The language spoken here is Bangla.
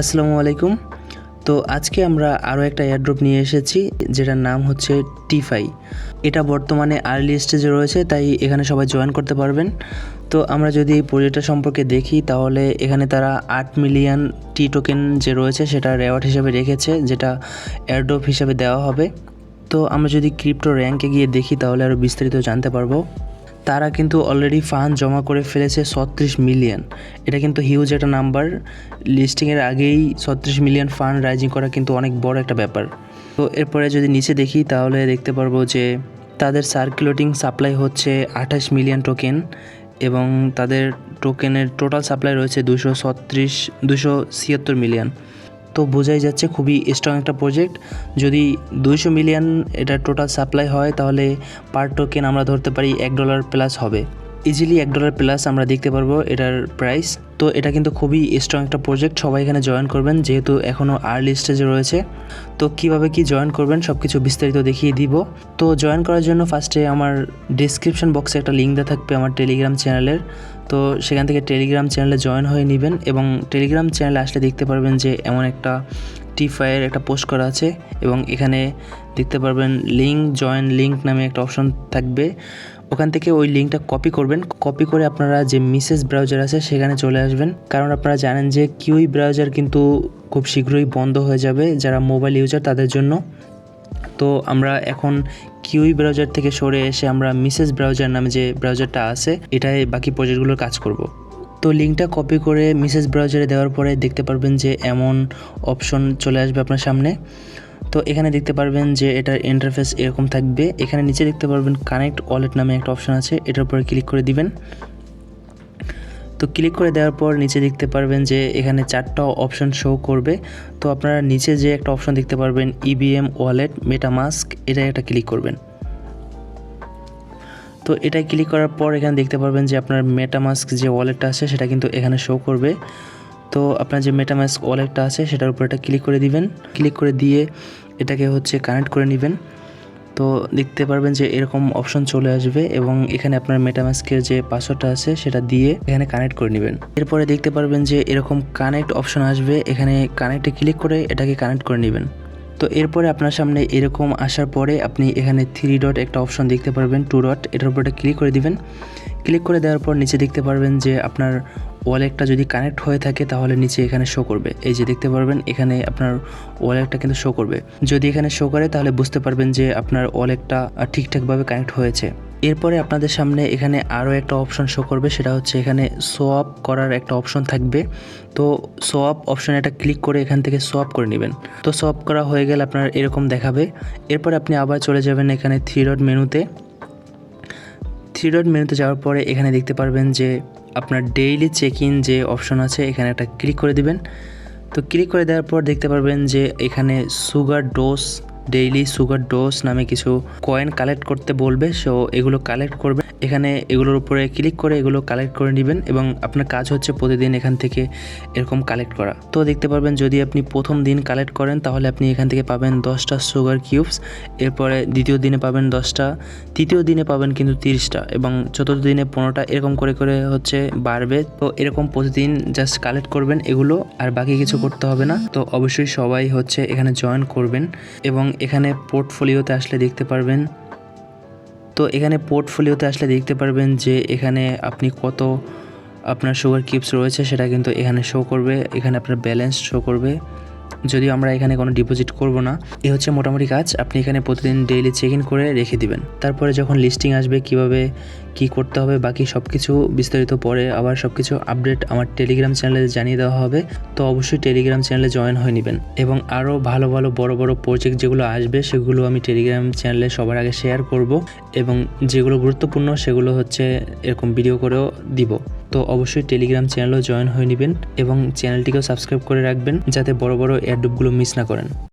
আসসালামু আলাইকুম। তো আজকে আমরা আরও একটা এয়ারড্রপ নিয়ে এসেছি, যেটার নাম হচ্ছে টিফাই এটা বর্তমানে আর্লি স্টেজে রয়েছে, তাই এখানে সবাই জয়েন করতে পারবেন। তো আমরা যদি এই প্রজেক্টটা সম্পর্কে দেখি, তাহলে এখানে তারা আট মিলিয়ন টি টোকেন যে রয়েছে, সেটা রেওয়ার্ড হিসাবে রেখেছে, যেটা এয়ারড্রপ হিসাবে দেওয়া হবে। তো আমরা যদি ক্রিপ্টো র্যাঙ্কে গিয়ে দেখি, তাহলে আরও বিস্তারিত জানতে পারব। তারা কিন্তু অলরেডি ফান্ড জমা করে ফেলেছে ছত্রিশ মিলিয়ন এটা কিন্তু হিউজ একটা নাম্বার লিস্টিংয়ের আগেই ছত্রিশ মিলিয়ন ফান্ড রাইজিং করা কিন্তু অনেক বড় একটা ব্যাপার। তো এরপরে যদি নিচে দেখি, তাহলে দেখতে পারব যে তাদের সার্কুলেটিং সাপ্লাই হচ্ছে আঠাশ মিলিয়ন টোকেন এবং তাদের টোকেনের টোটাল সাপ্লাই রয়েছে দুশো ছত্রিশ, দুশো ছিয়াত্তর মিলিয়ন তো বোঝাই যাচ্ছে খুবই স্ট্রং একটা প্রজেক্ট যদি দুইশো মিলিয়ন এটা টোটাল সাপ্লাই হয়, তাহলে পার টোকেন আমরা ধরতে পারি এক ডলার প্লাস হবে। ইজিলি এক ডলার প্লাস আমরা দেখতে পারব এটার প্রাইস তো এটা কিন্তু খুবই স্ট্রং একটা প্রজেক্ট সবাই এখানে জয়েন করবেন, যেহেতু এখনও আর্লি স্টেজে রয়েছে। তো কীভাবে কি জয়েন করবেন সব কিছু বিস্তারিত দেখিয়ে দিব। তো জয়েন করার জন্য ফার্স্টে আমার ডিসক্রিপশন বক্সে একটা লিঙ্ক দেওয়া থাকবে আমার টেলিগ্রাম চ্যানেলের তো সেখান থেকে টেলিগ্রাম চ্যানেলে জয়েন হয়ে নেবেন এবং টেলিগ্রাম চ্যানেলে আসলে দেখতে পারবেন যে এমন একটা টি ফাইয়ের একটা পোস্ট করা আছে এবং এখানে দেখতে পারবেন লিঙ্ক জয়েন লিঙ্ক নামে একটা অপশন থাকবে। ওখান থেকে ওই লিঙ্কটা কপি করবেন। কপি করে আপনারা যে মিসেস ব্রাউজার আছে, সেখানে চলে আসবেন। কারণ আপনারা জানেন যে কিউই ব্রাউজার কিন্তু খুব শীঘ্রই বন্ধ হয়ে যাবে যারা মোবাইল ইউজার তাদের জন্য। তো আমরা এখন কিউই ব্রাউজার থেকে সরে এসে আমরা মিসেস ব্রাউজার নামে যে ব্রাউজারটা আছে, এটাই বাকি প্রজেক্টগুলোর কাজ করব। তো লিঙ্কটা কপি করে মিসেস ব্রাউজারে দেওয়ার পরে দেখতে পারবেন যে এমন অপশন চলে আসবে আপনার সামনে। তো এখানে দেখতে পারবেন যে এটার ইন্টারফেস এরকম থাকবে। এখানে নিচে দেখতে পারবেন কানেক্ট ওয়ালেট নামে একটা অপশন আছে, এটার উপরে ক্লিক করে দিবেন। তো ক্লিক করে দেওয়ার পর নিচে দেখতে পারবেন যে এখানে চারটা অপশন শো করবে। তো আপনারা নিচে যে একটা অপশন দেখতে পারবেন ইবিএম ওয়ালেট মেটামাস্ক এটা একটা ক্লিক করবেন। তো এটা ক্লিক করার পর এখানে দেখতে পারবেন যে আপনার মেটামাস্ক যে ওয়ালেটটা আছে, সেটা কিন্তু এখানে শো করবে। তো আপনার যে মেটামাস্ক ওয়ালেটটা আছে, সেটার উপর এটা ক্লিক করে দিবেন। ক্লিক করে দিয়ে এটাকে হচ্ছে কানেক্ট করে নেবেন। তো দেখতে পারবেন যে এরকম অপশন চলে আসবে এবং এখানে আপনার মেটামাস্কের যে পাসওয়ার্ডটা আছে, সেটা দিয়ে এখানে কানেক্ট করে নেবেন। এরপরে দেখতে পারবেন যে এরকম কানেক্ট অপশন আসবে। এখানে কানেক্টে ক্লিক করে এটাকে কানেক্ট করে নেবেন। তো এরপরে আপনার সামনে এরকম আসার পরে আপনি এখানে থ্রি ডট একটা অপশন দেখতে পারবেন টু ডট এটার উপর ক্লিক করে দিবেন। ক্লিক করে দেওয়ার পর নিচে দেখতে পারবেন যে আপনার ওয়ালেটটা যদি কানেক্ট হয়ে থাকে, তাহলে নিচে এখানে শো করবে। এই যে দেখতে পারবেন, এখানে আপনার ওয়ালেটটা কিন্তু শো করবে। যদি এখানে শো করে, তাহলে বুঝতে পারবেন যে আপনার ওয়ালেটটা ঠিকঠাকভাবে কানেক্ট হয়েছে। এরপরে আপনাদের সামনে এখানে আরও একটা অপশন শো করবে, সেটা হচ্ছে এখানে সোয়াপ করার একটা অপশন থাকবে। তো সোয়াপ অপশনে একটা ক্লিক করে এখান থেকে সোয়াপ করে নেবেন। তো সোয়াপ করা হয়ে গেলে আপনার এরকম দেখাবে। এরপরে আপনি আবার চলে যাবেন এখানে থ্রি ডট মেনুতে থ্রি ডট মেনুতে যাওয়ার পরে এখানে দেখতে পারবেন যে আপনার ডেইলি চেক ইন যে অপশন আছে, এখানে একটা ক্লিক করে দিবেন। তো ক্লিক করে দেওয়ার পর দেখতে পারবেন যে এখানে sugar dose daily sugar dose নামে কিছু কয়েন কালেক্ট করতে বলবে। সো এগুলো কালেক্ট করবে এখানে এগুলোর উপরে ক্লিক করে এগুলো কালেক্ট করে নেবেন এবং আপনার কাজ হচ্ছে প্রতিদিন এখান থেকে এরকম কালেক্ট করা। তো দেখতে পারবেন যদি আপনি প্রথম দিন কালেক্ট করেন তাহলে আপনি এখান থেকে পাবেন দশটা সুগার কিউবস এরপরে দ্বিতীয় দিনে পাবেন দশটা, তৃতীয় দিনে পাবেন কিন্তু তিরিশটা এবং চতুর্থ দিনে পনেরোটা, এরকম করে করে হচ্ছে বাড়বে। তো এরকম প্রতিদিন জাস্ট কালেক্ট করবেন এগুলো, আর বাকি কিছু করতে হবে না। তো অবশ্যই সবাই হচ্ছে এখানে জয়েন করবেন এবং এখানে পোর্টফোলিওতে আসলে দেখতে পারবেন তো এখানে পোর্টফোলিওতে আসলে দেখতে পারবেন যে এখানে আপনি কত আপনার সুগার কিপস রয়েছে, সেটা কিন্তু এখানে শো করবে। এখানে আপনার ব্যালেন্স শো করবে। যদিও আমরা এখানে কোনো ডিপোজিট করব না, এ হচ্ছে মোটামুটি কাজ। আপনি এখানে প্রতিদিন ডেইলি চেক ইন করে রেখে দিবেন। তারপরে যখন লিস্টিং আসবে, কীভাবে কি করতে হবে, বাকি সব কিছু বিস্তারিত পরে আবার সব কিছু আপডেট আমার টেলিগ্রাম চ্যানেলে জানিয়ে দেওয়া হবে, তো অবশ্যই টেলিগ্রাম চ্যানেলে জয়েন হয়ে নেবেন। এবং আরও ভালো ভালো, বড় বড় প্রজেক্ট যেগুলো আসবে, সেগুলো আমি টেলিগ্রাম চ্যানেলে সবার আগে শেয়ার করব এবং যেগুলো গুরুত্বপূর্ণ, সেগুলো হচ্ছে এরকম ভিডিও করেও দিব। তো অবশ্যই টেলিগ্রাম চ্যানেলেও জয়েন হয়ে নেবেন এবং চ্যানেলটিকেও সাবস্ক্রাইব করে রাখবেন যাতে বড় বড় অ্যাডগুলো মিস না করেন।